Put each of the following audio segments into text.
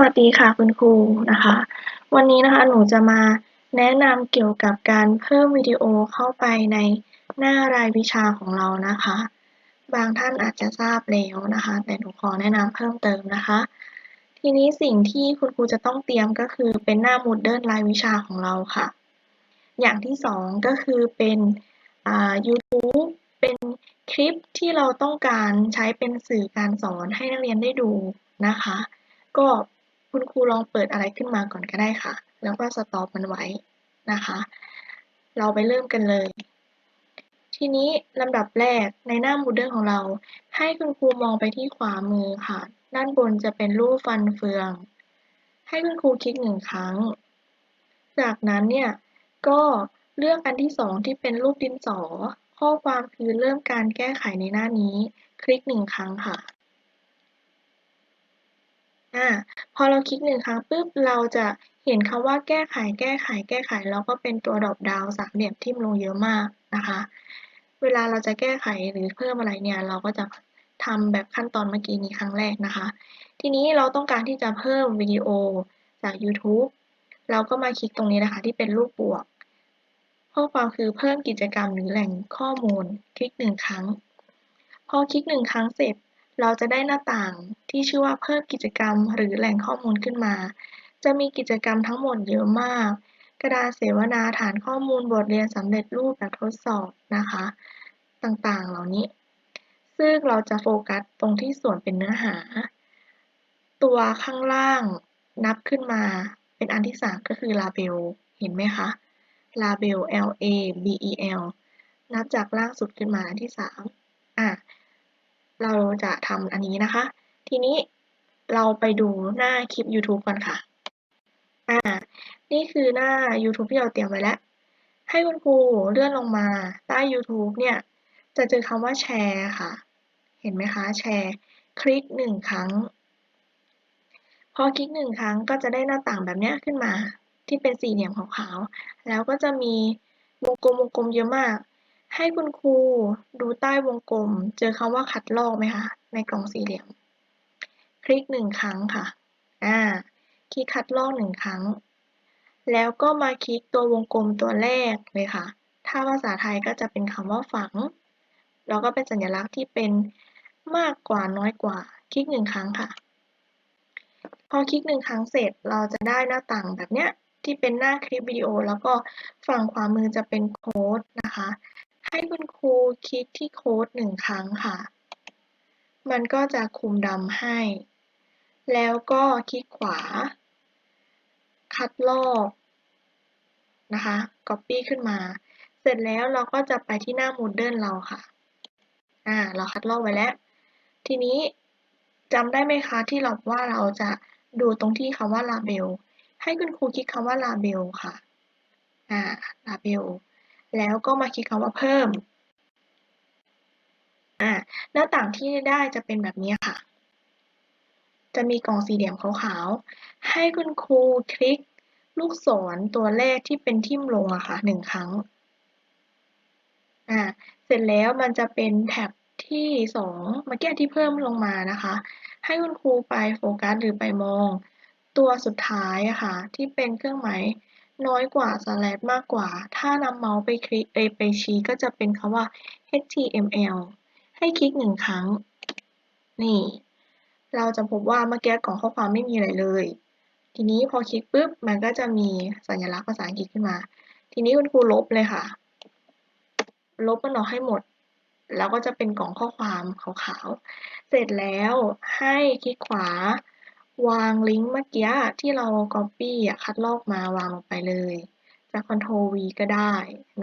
วัสดีค่ะคุณครูนะคะ วันนี้นะคะหนูจะมาแนะนำเกี่ยวกับการเพิ่มวิดีโอเข้าไปในหน้ารายวิชาของเรานะคะ บางท่านอาจจะทราบแล้วนะคะ แต่หนูขอแนะนำเพิ่มเติมนะคะ ทีนี้สิ่งที่คุณครูจะต้องเตรียมก็คือเป็นหน้า Moodle รายวิชาของเราค่ะ อย่างที่สองก็คือเป็นอ่า YouTube เป็นคลิปที่เราต้องการใช้เป็นสื่อการสอนให้นักเรียนได้ดูนะคะก็ คุณครูลองเปิดอะไรขึ้นมาก่อนก็ได้ค่ะ แล้วก็สต็อปมันไว้นะคะ เราไปเริ่มกันเลย ทีนี้ลำดับแรกในหน้า Moodle ของเรา ให้คุณครูมองไปที่ขวามือค่ะ ด้านบนจะเป็นรูปฟันเฟือง ให้คุณครูคลิกหนึ่งครั้ง จากนั้นเนี่ยก็เลือกอันที่สองที่เป็นรูปดินสอ ข้อความคือเริ่มการแก้ไขในหน้านี้ คลิกหนึ่งครั้งค่ะ อ่าพอเราคลิกหนึ่งครั้งปุ๊บเราจะเห็นคำว่าแก้ไข แก้ไข แก้ไข แล้วก็เป็นตัวดอปดาวสามเหลี่ยมทิ่มลงเยอะมากนะคะ เวลาเราจะแก้ไขหรือเพิ่มอะไรเนี่ย เราก็จะทำแบบขั้นตอนเมื่อกี้นี้ครั้งแรกนะคะ ทีนี้เราต้องการที่จะเพิ่มวิดีโอจาก YouTube เราก็มาคลิกตรงนี้นะคะ ที่เป็นรูปบวกข้อความคือเพิ่มกิจกรรมหรือแหล่งข้อมูล คลิกหนึ่งครั้ง พอคลิกหนึ่งครั้งเสร็จ เราจะได้หน้าต่างที่ชื่อว่าเพิ่มกิจกรรมหรือแหล่งข้อมูลขึ้นมา จะมีกิจกรรมทั้งหมดเยอะมาก กระดานเสวนาฐานข้อมูลบทเรียนสำเร็จรูปแบบทดสอบนะคะ ต่างๆ เหล่านี้ ซึ่งเราจะโฟกัสตรงที่ส่วนเป็นเนื้อหา ตัวข้างล่างนับขึ้นมาเป็นอันที่สามก็คือ label เห็นไหมคะ label L A B E L นับจากล่างสุดขึ้นมาอันที่สาม เราจะทำอันนี้นะคะ ทีนี้เราไปดูหน้าคลิป YouTube ก่อนค่ะ อ่า นี่คือหน้า YouTube ที่เราเตรียมไว้แล้ว ให้คุณครูเลื่อนลงมาใต้ YouTube เนี่ย จะเจอคำว่าแชร์ค่ะ เห็นไหมคะ แชร์ คลิกหนึ่งครั้ง พอคลิกหนึ่งครั้งก็จะได้หน้าต่างแบบนี้ขึ้นมา ที่เป็นสี่เหลี่ยมขาวๆ แล้วก็จะมีวงกลมวงกลมเยอะมาก ให้คุณครูดูใต้วงกลม เจอคำว่าคัดลอกไหมคะ ในกล่องสี่เหลี่ยม คลิกหนึ่งครั้งค่ะ อ่า คลิกคัดลอกหนึ่งครั้ง แล้วก็มาคลิกตัววงกลมตัวแรกเลยค่ะ ถ้าภาษาไทยก็จะเป็นคำว่าฝัง แล้วก็เป็นสัญลักษณ์ที่เป็นมากกว่าน้อยกว่า คลิกหนึ่งครั้งค่ะ พอคลิกหนึ่งครั้งเสร็จเราจะได้หน้าต่างแบบเนี้ยที่เป็นหน้าคลิปวิดีโอ แล้วก็ฝั่งขวามือจะเป็นโค้ดนะคะ ให้คุณครูคลิกที่โค้ดหนึ่งครั้งค่ะ มันก็จะคุมดำให้ แล้วก็คลิกขวา คัดลอกนะคะ Copy ขึ้นมา เสร็จแล้วเราก็จะไปที่หน้า Moodle เราค่ะ อ่า เราคัดลอกไว้แล้ว ทีนี้จำได้ไหมคะที่เราว่าเราจะดูตรงที่คำว่า label ให้คุณครูคลิกคำว่า label ค่ะ อ่า label แล้วก็มาคลิกคำว่าเพิ่มอ่าหน้าต่างที่ได้จะเป็นแบบนี้ค่ะ จะมีกล่องสี่เหลี่ยมขาวๆ ให้คุณครูคลิกลูกศรตัวแรกที่เป็นทิ่มลงอะค่ะหนึ่งครั้งอ่าเสร็จแล้วมันจะเป็นแท็บที่สองเมื่อกี้ที่เพิ่มลงมานะคะ ให้คุณครูไปโฟกัสหรือไปมอง ตัวสุดท้ายอะค่ะ ที่เป็นเครื่องหมาย น้อยกว่า slash มากกว่า ถ้านำเมาส์ไปคลิกไปชี้ก็จะเป็นคำว่า html ให้คลิกหนึ่งครั้ง นี่ เราจะพบว่าเมื่อกี้กล่องข้อความไม่มีอะไรเลย ทีนี้พอคลิกปุ๊บ มันก็จะมีสัญลักษณ์ภาษาอังกฤษขึ้นมา ทีนี้คุณครูลบเลยค่ะ ลบมันออกให้หมด แล้วก็จะเป็นกล่องข้อความขาวๆ เสร็จแล้วให้คลิกขวา วางลิงก์เมื่อกี้ที่เรา Copy อะคัดลอกมาวางลงไปเลย จะ Ctrl V ก็ได้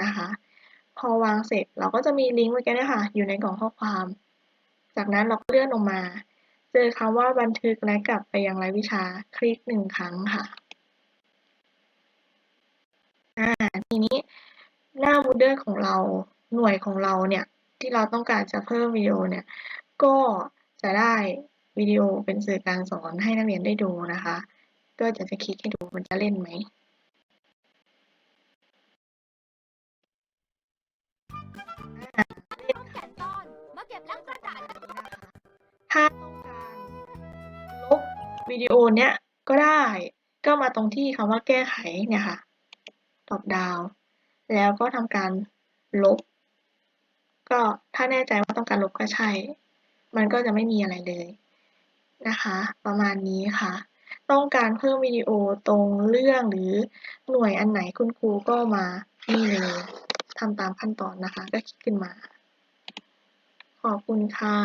นะคะ พอวางเสร็จเราก็จะมีลิงก์เมื่อกี้นี่ค่ะอยู่ในกล่องข้อความ จากนั้นเราก็เลื่อนลงมา เจอคำว่าบันทึกและกลับไปยังรายวิชาคลิกหนึ่งครั้งค่ะอ่าทีนี้หน้า Moodle ของเราหน่วยของเราเนี่ยที่เราต้องการจะเพิ่มวิดีโอเนี่ยก็จะได้ วิดีโอเป็นสื่อการสอนให้นักเรียนได้ดูนะคะก็จะจะคลิกให้ดูมันจะเล่นไหมถ้าต้องการลบวิดีโอเนี้ยก็ได้ ก็มาตรงที่คำว่าแก้ไขเนี่ยค่ะ drop down แล้วก็ทำการลบ ก็ถ้าแน่ใจว่าต้องการลบก็ใช่ มันก็จะไม่มีอะไรเลย นะคะ ประมาณนี้ค่ะ ต้องการเพิ่มวิดีโอตรงเรื่องหรือหน่วยอันไหนคุณครูก็มานี่เลยทำตามขั้นตอนนะคะ ก็คลิกขึ้นมา ขอบคุณค่ะ